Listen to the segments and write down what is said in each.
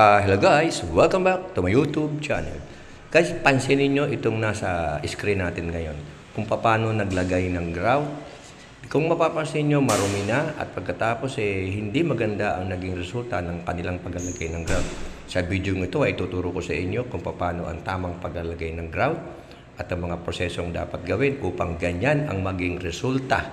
Ah, hello guys, welcome back to my YouTube channel. Guys, pansinin nyo itong nasa screen natin ngayon. Kung paano naglagay ng grout. Kung mapapansin nyo, marumi na at pagkatapos eh, hindi maganda ang naging resulta ng kanilang paglalagay ng grout. Sa video ito ay tuturo ko sa inyo kung paano ang tamang paglalagay ng grout at ang mga prosesong dapat gawin upang ganyan ang maging resulta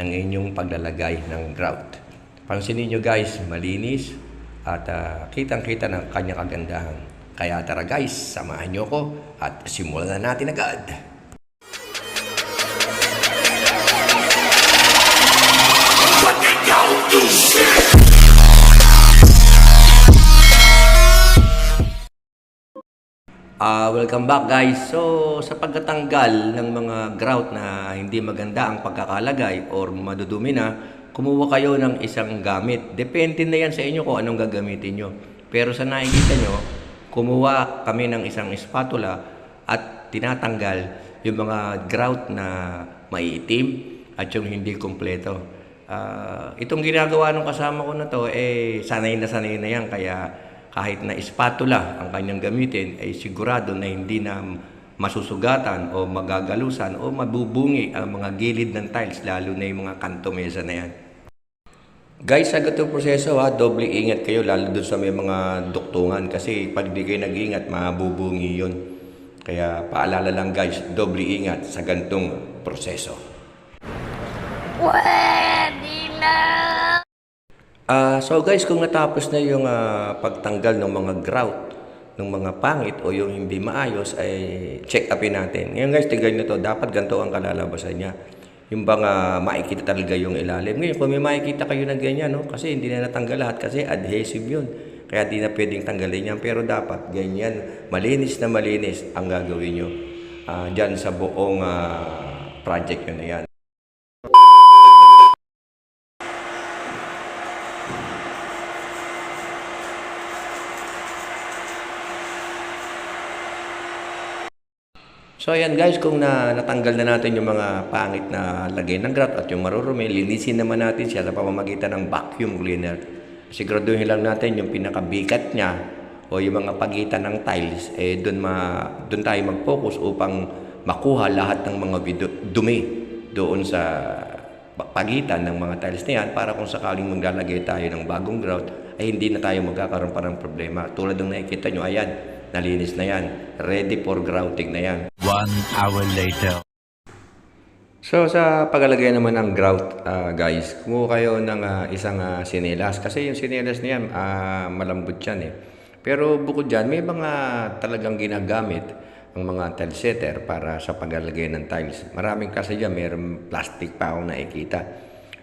ng inyong paglalagay ng grout. Pansinin nyo guys, malinis at ah, kitang-kita ng kanyang kagandahan. Kaya tara guys, samahan nyo ko at simulan na natin agad. Ah, welcome back guys. So, sa pagkatanggal ng mga grout na hindi maganda ang pagkakalagay or madudumi na, kumuha kayo ng isang gamit. Depende na yan sa inyo kung anong gagamitin nyo. Pero sa nakikita nyo, kumuha kami ng isang spatula at tinatanggal yung mga grout na maiitim at yung hindi kumpleto. Ah, itong ginagawa ng kasama ko na to, eh, sanay na sanay na yan. Kaya kahit na spatula ang kanyang gamitin, ay sigurado na hindi na masusugatan o magagalusan o mabubungi ang mga gilid ng tiles, lalo na yung mga kanto mesa na yan. Guys, sa ganitong proseso ha, doble ingat kayo lalo dun sa may mga duktungan kasi pag di kayo nag-ingat, mabubungi yun. Kaya paalala lang guys, doble ingat sa ganitong proseso. Pwede na! Ah, so guys, kung natapos na yung ah, pagtanggal ng mga grout, ng mga pangit o yung hindi maayos, ay check upin natin. Ngayon guys, tignan nyo to, dapat ganito ang kalalabasan niya. Yung bang ah, makikita talaga yung ilalim. Ngayon, kung may makikita kayo na ganyan, no? kasi hindi na natanggal lahat, kasi adhesive yun. Kaya di na pwedeng tanggalin yan. Pero dapat ganyan, malinis na malinis ang gagawin nyo. Ah, dyan sa buong ah, project yun na yan. So ayan guys, kung na, natanggal na natin yung mga pangit na lagay ng grout at yung marurumi, linisin naman natin siya sa pamamagitan ng vacuum cleaner. Siguraduhin lang natin yung pinakabikat niya o yung mga pagitan ng tiles, eh doon ma, doon tayo mag-focus upang makuha lahat ng mga dumi doon sa pa- pagitan ng mga tiles na yan para kung sakaling maglalagay tayo ng bagong grout ay hindi na tayo magkakaroon pa ng problema. Tulad ng nakikita nyo, ayan, nalinis na yan. Ready for grouting na yan. One hour later. So sa paglalagay naman ng grout, ah, guys, kumuha kayo ng ah, isang ah, sinelas. Kasi yung sinelas na yan, ah, malambot yan eh. Pero bukod dyan, may mga talagang ginagamit ang mga tile setter para sa paglalagay ng tiles. Maraming kasi dyan, mayroong plastic pa akong nakikita.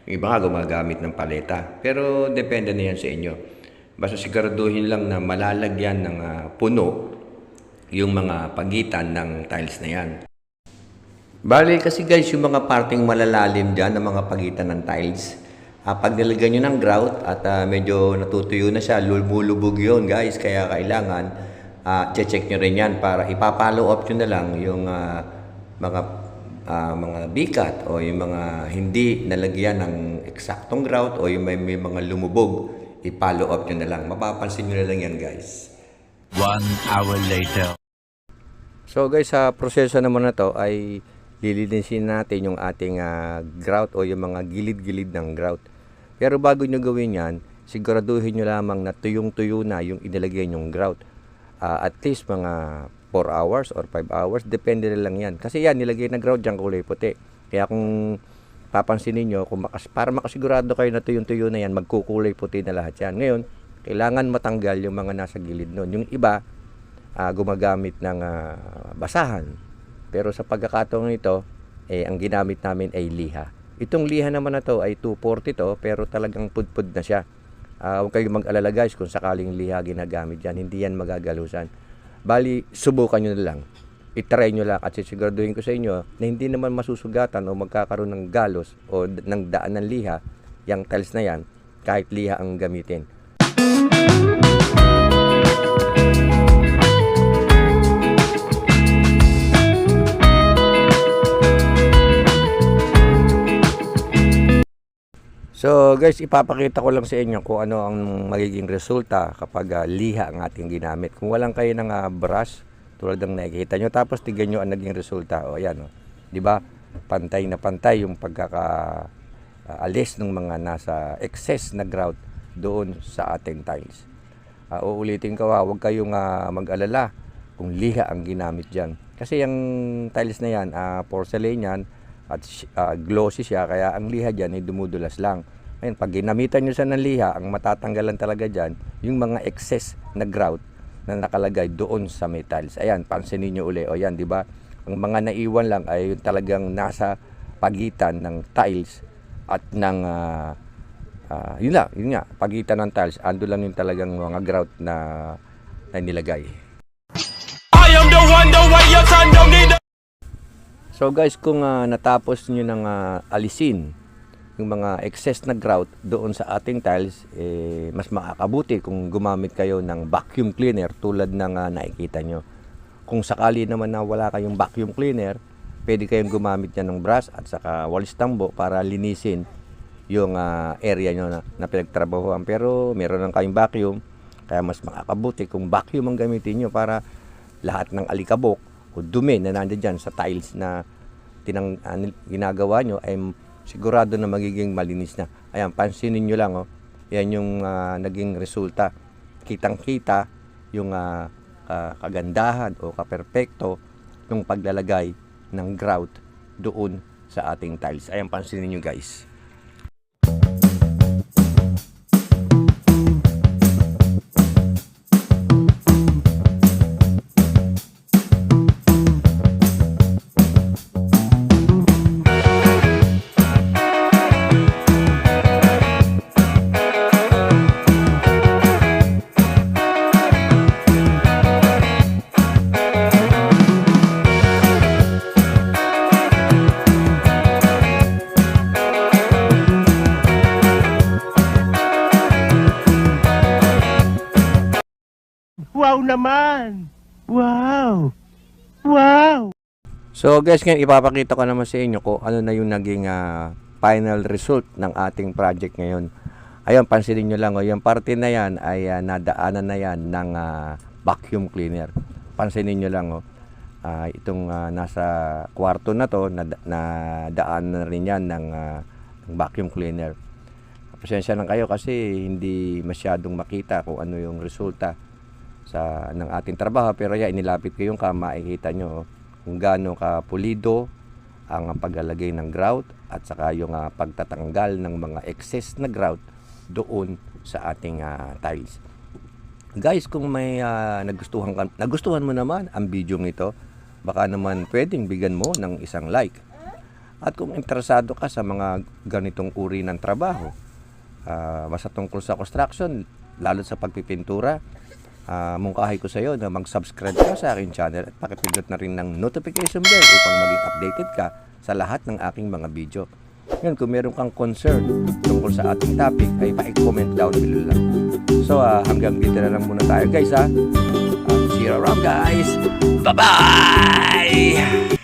Yung iba nga gumagamit ng paleta. Pero depende na yan sa inyo. Basta siguraduhin lang na malalagyan ng ah, puno yung mga pagitan ng tiles na yan. Bali kasi guys, yung mga parting malalalim dyan, ng mga pagitan ng tiles, ah, pag nilagyan nyo ng grout at ah, medyo natutuyo na siya, lumulubog yun guys. Kaya kailangan, ah, check nyo rin yan para ipapalo up nyo na lang yung ah, mga ah, mga bikat o yung mga hindi nalagyan ng eksaktong grout o yung may, may mga lumubog, ipalo up nyo na lang. Mapapansin nyo na lang yan guys. One hour later. So guys, sa proseso naman na to ay lilinisin natin yung ating ah, grout o yung mga gilid-gilid ng grout. Pero bago nyo gawin yan, siguraduhin nyo lamang na tuyong-tuyo na yung inilagay nyong grout. Ah, at least mga 4 hours or 5 hours, depende na lang yan. Kasi yan, nilagay na grout dyan kulay puti. Kaya kung papansinin nyo, kung makas, para makasigurado kayo na tuyong-tuyo na yan, magkukulay puti na lahat yan. Ngayon, kailangan matanggal yung mga nasa gilid nun. Yung iba, ah, gumagamit ng ah, basahan. Pero sa pagkakataon nito, eh, ang ginamit namin ay liha. Itong liha naman na to ay 240 to, pero talagang pudpud na siya. Ah, huwag kayong mag-alala guys kung sakaling liha ginagamit yan. Hindi yan magagalusan. Bali, subukan nyo na lang. I-try nyo lang at sisiguraduhin ko sa inyo na hindi naman masusugatan o magkakaroon ng galos o ng daan ng liha, yung tiles na yan, kahit liha ang gamitin. So guys, ipapakita ko lang sa inyo kung ano ang magiging resulta kapag ah, liha ang ating ginamit. Kung walang kayo ng ah, brush, tulad ng nakikita nyo, tapos tignan nyo ang naging resulta. O ayan, o. di ba? Pantay na pantay yung pagkaka ah, alis ng mga nasa excess na grout doon sa ating tiles. Ah, uulitin ko ha, huwag kayong ah, mag-alala kung liha ang ginamit dyan. Kasi yung tiles na yan, ah, porcelain yan, at ah, glossy siya, kaya ang liha dyan ay dumudulas lang. Ngayon, pag ginamitan nyo siya ng liha, ang matatanggalan talaga dyan, yung mga excess na grout na nakalagay doon sa may tiles. Ayan, pansinin nyo uli. O yan, di ba? Ang mga naiwan lang ay yung talagang nasa pagitan ng tiles at ng ah, ah, yun lang, yun nga, pagitan ng tiles, ando lang yung talagang mga grout na, na nilagay. I am the one, the way your son don't need So guys, kung ah, natapos nyo ng ah, alisin yung mga excess na grout doon sa ating tiles, eh, mas makakabuti kung gumamit kayo ng vacuum cleaner tulad ng ah, nakikita nyo. Kung sakali naman na wala kayong vacuum cleaner, pwede kayong gumamit yan ng brush at saka walis tambo para linisin yung ah, area nyo na, na pinagtrabahoan. Pero meron lang kayong vacuum, kaya mas makakabuti kung vacuum ang gamitin nyo para lahat ng alikabok o dumi na nandiyan sa tiles na tinang, nil- ginagawa nyo ay sigurado na magiging malinis na. Ayan, pansinin nyo lang, oh. yan yung ah, naging resulta. Kitang-kita yung ah, ka- kagandahan o kaperpekto ng paglalagay ng grout doon sa ating tiles. Ayan, pansinin nyo guys. Wow naman! Wow! Wow! So guys, ngayon ipapakita ko naman sa inyo kung ano na yung naging ah, final result ng ating project ngayon. Ayun, pansinin nyo lang, oh, yung parte na yan ay ah, nadaanan na yan ng ah, vacuum cleaner. Pansinin nyo lang, oh, ah, itong ah, nasa kwarto na to, na, na rin yan ng, ah, ng vacuum cleaner. Pasensya lang kayo kasi hindi masyadong makita kung ano yung resulta sa ng ating trabaho pero yan inilapit ko yung kama makikita nyo oh, kung gaano ka pulido ang paglalagay ng grout at saka yung ah, pagtatanggal ng mga excess na grout doon sa ating ah, tiles. Guys, kung may ah, nagustuhan ka, nagustuhan mo naman ang video nito, baka naman pwedeng bigyan mo ng isang like. At kung interesado ka sa mga ganitong uri ng trabaho, ah, basta tungkol sa construction, lalo sa pagpipintura, ah, mungkahi ko sa iyo na mag-subscribe ka sa aking channel at pakipindot na rin ng notification bell upang maging updated ka sa lahat ng aking mga video. Ngayon, kung meron kang concern tungkol sa ating topic, ay pa-comment down below lang. So, ah, hanggang dito na lang muna tayo guys ha. Ah, see you around guys. Bye-bye!